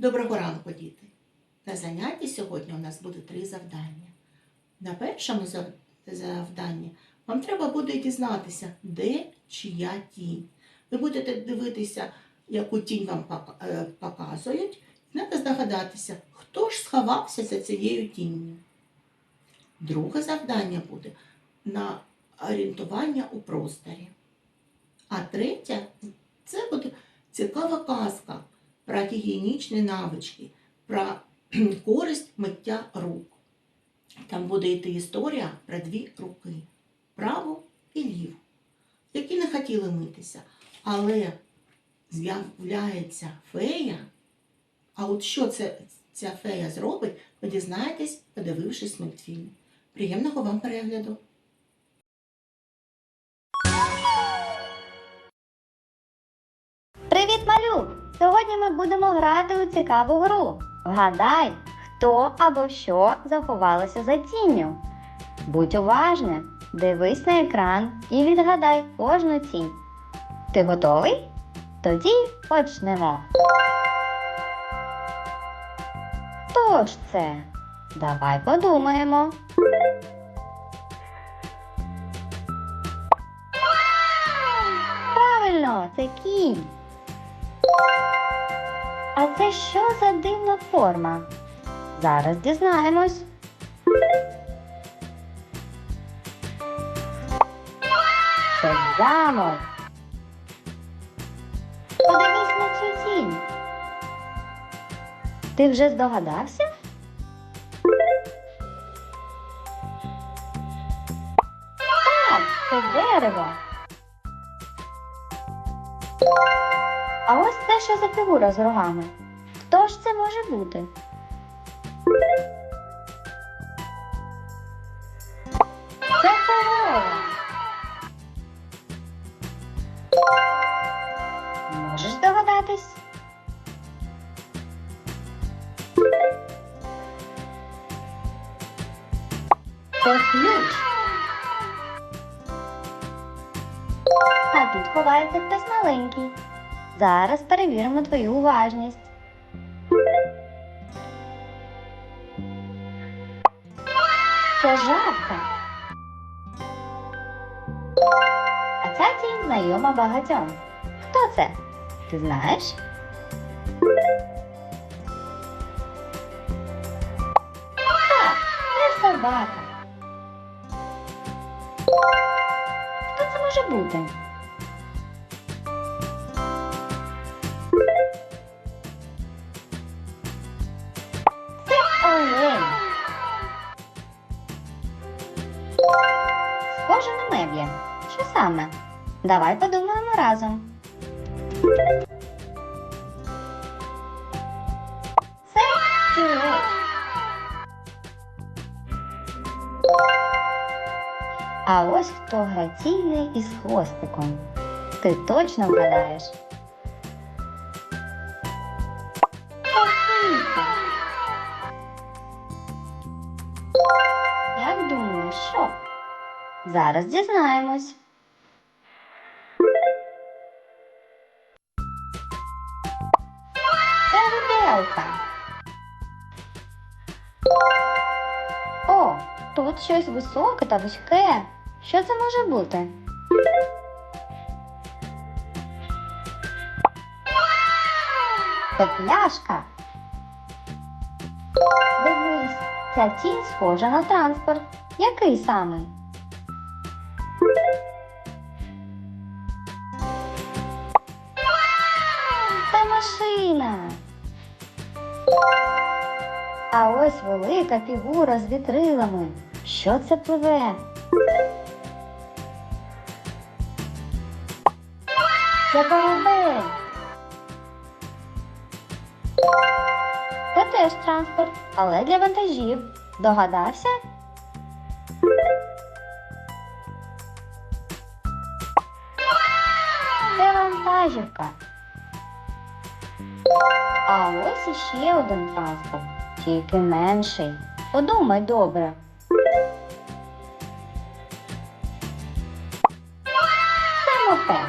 Доброго ранку, діти! На занятті сьогодні у нас буде три завдання. На першому завданні вам треба буде дізнатися, де чия тінь. Ви будете дивитися, яку тінь вам е, показують, і треба здогадатися, хто ж сховався за цією тінню. Друге завдання буде на орієнтування у просторі. А третє це буде цікава казка про гігієнічні навички, про користь миття рук. Там буде йти історія про дві руки праву і ліву, які не хотіли митися. Але з'являється фея. А от що це, ця фея зробить, ви дізнаєтесь, подивившись мультфільм. Приємного вам перегляду! Сьогодні ми будемо грати у цікаву гру. Вгадай, хто або що заховалося за тінню. Будь уважним, дивись на екран і відгадай кожну тінь. Ти готовий? Тоді почнемо. Хто ж це? Давай подумаємо. Правильно, це кінь. А це що за дивна форма? Зараз дізнаємось. Це. Подивись на цю тінь. Ти вже здогадався? Так, це дерево. А ось це що за фігура з рогами. Хто ж це може бути? Це корова. Можеш догадатись? Це ключ. А тут ховається хтось маленький. Зараз перевіримо твою уважність. Це жабка. А ця тінь знайома багатьом. Хто це? Ти знаєш? Собака. Хто це може бути? Давай подумаємо разом. А ось хто граційний із хвостиком. Ти точно вгадаєш? Як думаєш, що? Зараз дізнаємось. Виделка. О, тут щось високе та вузьке. Що це може бути? Це пляшка. Дивись, ця тінь схожа на транспорт. Який саме? Ось велика фігура з вітрилами. Що це пливе? Це корабель. Це теж транспорт, але для вантажів. Догадався? Це вантажівка. А ось іще один транспорт, тільки менший. Подумай добре. Саме ну те.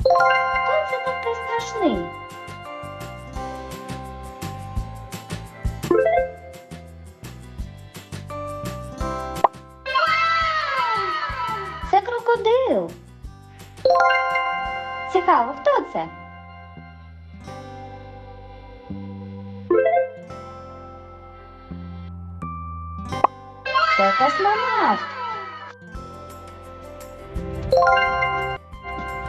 Хто це такий страшний? Це крокодил. Цікаво, хто це? Космонавт.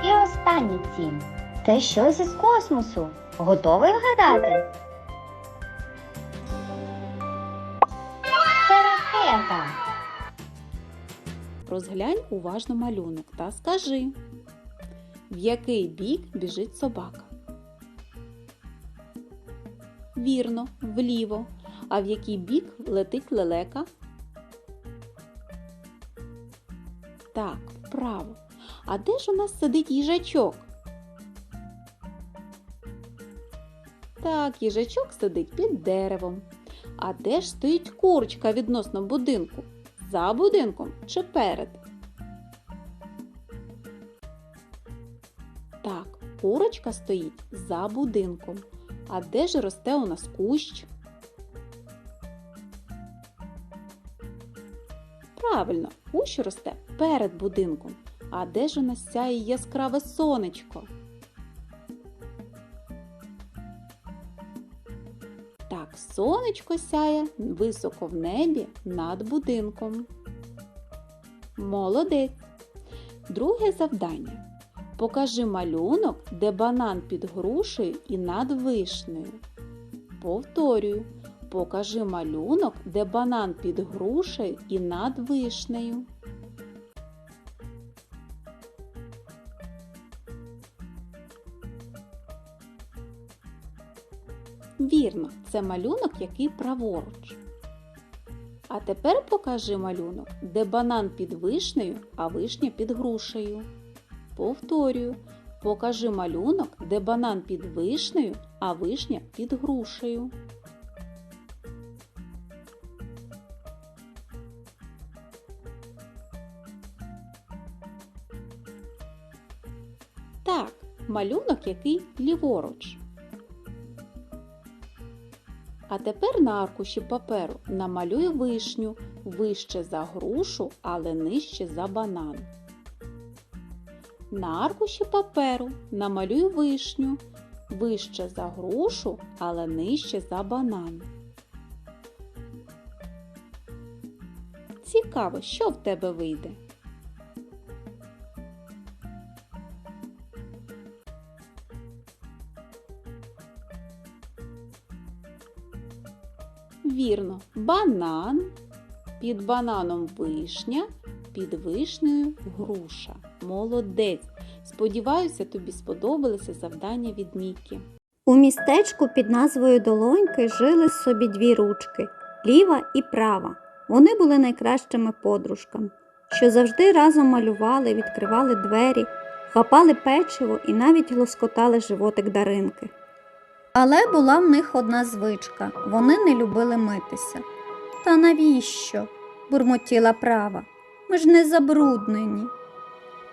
І останній цін. Це щось із космосу. Готовий вгадати? Це ракета. Розглянь уважно малюнок та скажи, в який бік біжить собака. Вірно, вліво. А в який бік летить лелека? Так, вправо. А де ж у нас сидить їжачок? Так, їжачок сидить під деревом. А де ж стоїть курочка відносно будинку? За будинком чи перед? Так, курочка стоїть за будинком. А де ж росте у нас кущ? Правильно, кущ росте перед будинком. А де ж у нас сяє яскраве сонечко? Так, сонечко сяє високо в небі над будинком. Молодець. Друге завдання. Покажи малюнок, де банан під грушею і над вишнею. Повторюю. Покажи малюнок, де банан під грушею і над вишнею. Вірно, це малюнок, який праворуч. А тепер покажи малюнок, де банан під вишнею, а вишня під грушею. Повторюю, покажи малюнок, де банан під вишнею, а вишня під грушею. Так, малюнок який ліворуч. А тепер на аркуші паперу намалюй вишню вище за грушу, але нижче за банан. На аркуші паперу намалюй вишню вище за грушу, але нижче за банан. Цікаво, що в тебе вийде. Вірно, банан, під бананом вишня, під вишнею груша. Молодець! Сподіваюся, тобі сподобалося завдання від Мікі. У містечку під назвою Долоньки жили собі дві ручки ліва і права. Вони були найкращими подружками, що завжди разом малювали, відкривали двері, хапали печиво і навіть лоскотали животик даринки. Але була в них одна звичка вони не любили митися. Та навіщо? бурмотіла права. Ми ж не забруднені.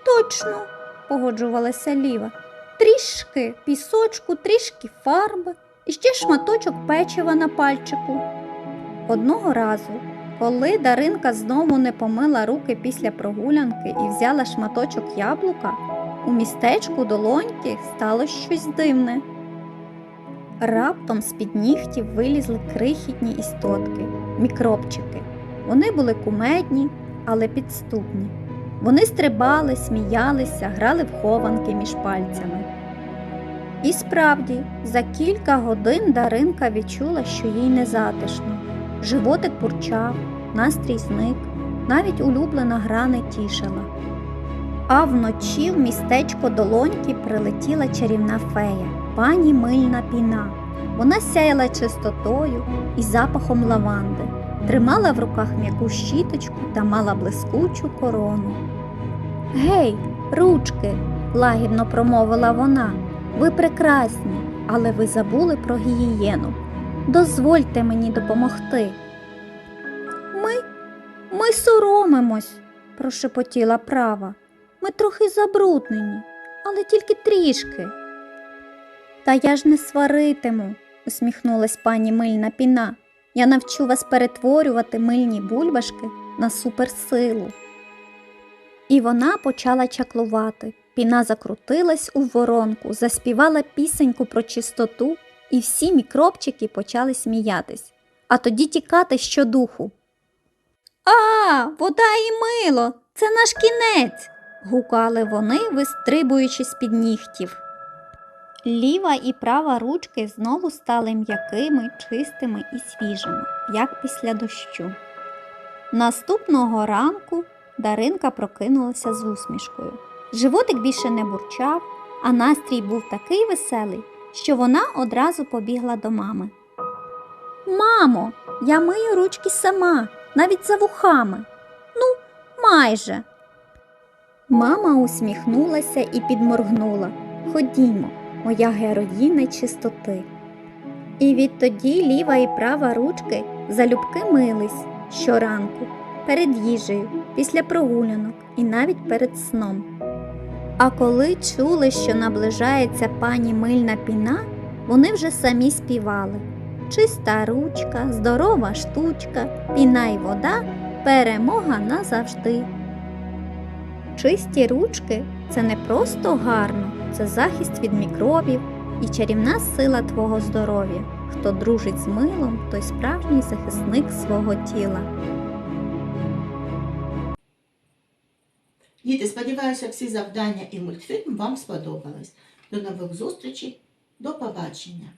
Точно, погоджувалася ліва. Трішки пісочку, трішки фарби і ще шматочок печива на пальчику. Одного разу, коли Даринка знову не помила руки після прогулянки і взяла шматочок яблука, у містечку долоньки стало щось дивне. Раптом з-під нігтів вилізли крихітні істотки, мікробчики. Вони були кумедні, але підступні. Вони стрибали, сміялися, грали в хованки між пальцями. І справді, за кілька годин Даринка відчула, що їй незатишно. Животик бурчав, настрій зник, навіть улюблена гра не тішила. А вночі в містечко долоньки прилетіла чарівна фея, пані мильна піна. Вона сяяла чистотою і запахом лаванди, тримала в руках м'яку щіточку та мала блискучу корону. Гей, ручки, лагідно промовила вона. Ви прекрасні, але ви забули про гігієну. Дозвольте мені допомогти. Ми, ми соромимось, прошепотіла права. Ми трохи забруднені, але тільки трішки. Та я ж не сваритиму, усміхнулась пані мильна піна. Я навчу вас перетворювати мильні бульбашки на суперсилу. І вона почала чаклувати, Піна закрутилась у воронку, заспівала пісеньку про чистоту, і всі мікробчики почали сміятись, а тоді тікати щодуху. А, вода і мило, це наш кінець. гукали вони, вистрибуючи з під нігтів. Ліва і права ручки знову стали м'якими, чистими і свіжими, як після дощу. Наступного ранку Даринка прокинулася з усмішкою. Животик більше не бурчав, а настрій був такий веселий, що вона одразу побігла до мами. Мамо, я мию ручки сама, навіть за вухами. Ну, майже. Мама усміхнулася і підморгнула. Ходімо, моя героїна чистоти. І відтоді ліва і права ручки залюбки мились щоранку, перед їжею, після прогулянок і навіть перед сном. А коли чули, що наближається пані мильна піна, вони вже самі співали. Чиста ручка, здорова штучка, піна й вода, перемога назавжди. Чисті ручки це не просто гарно, це захист від мікробів і чарівна сила твого здоров'я. Хто дружить з милом, той справжній захисник свого тіла. Діти, сподіваюся, всі завдання і мультфільм вам сподобались. До нових зустрічей, до побачення!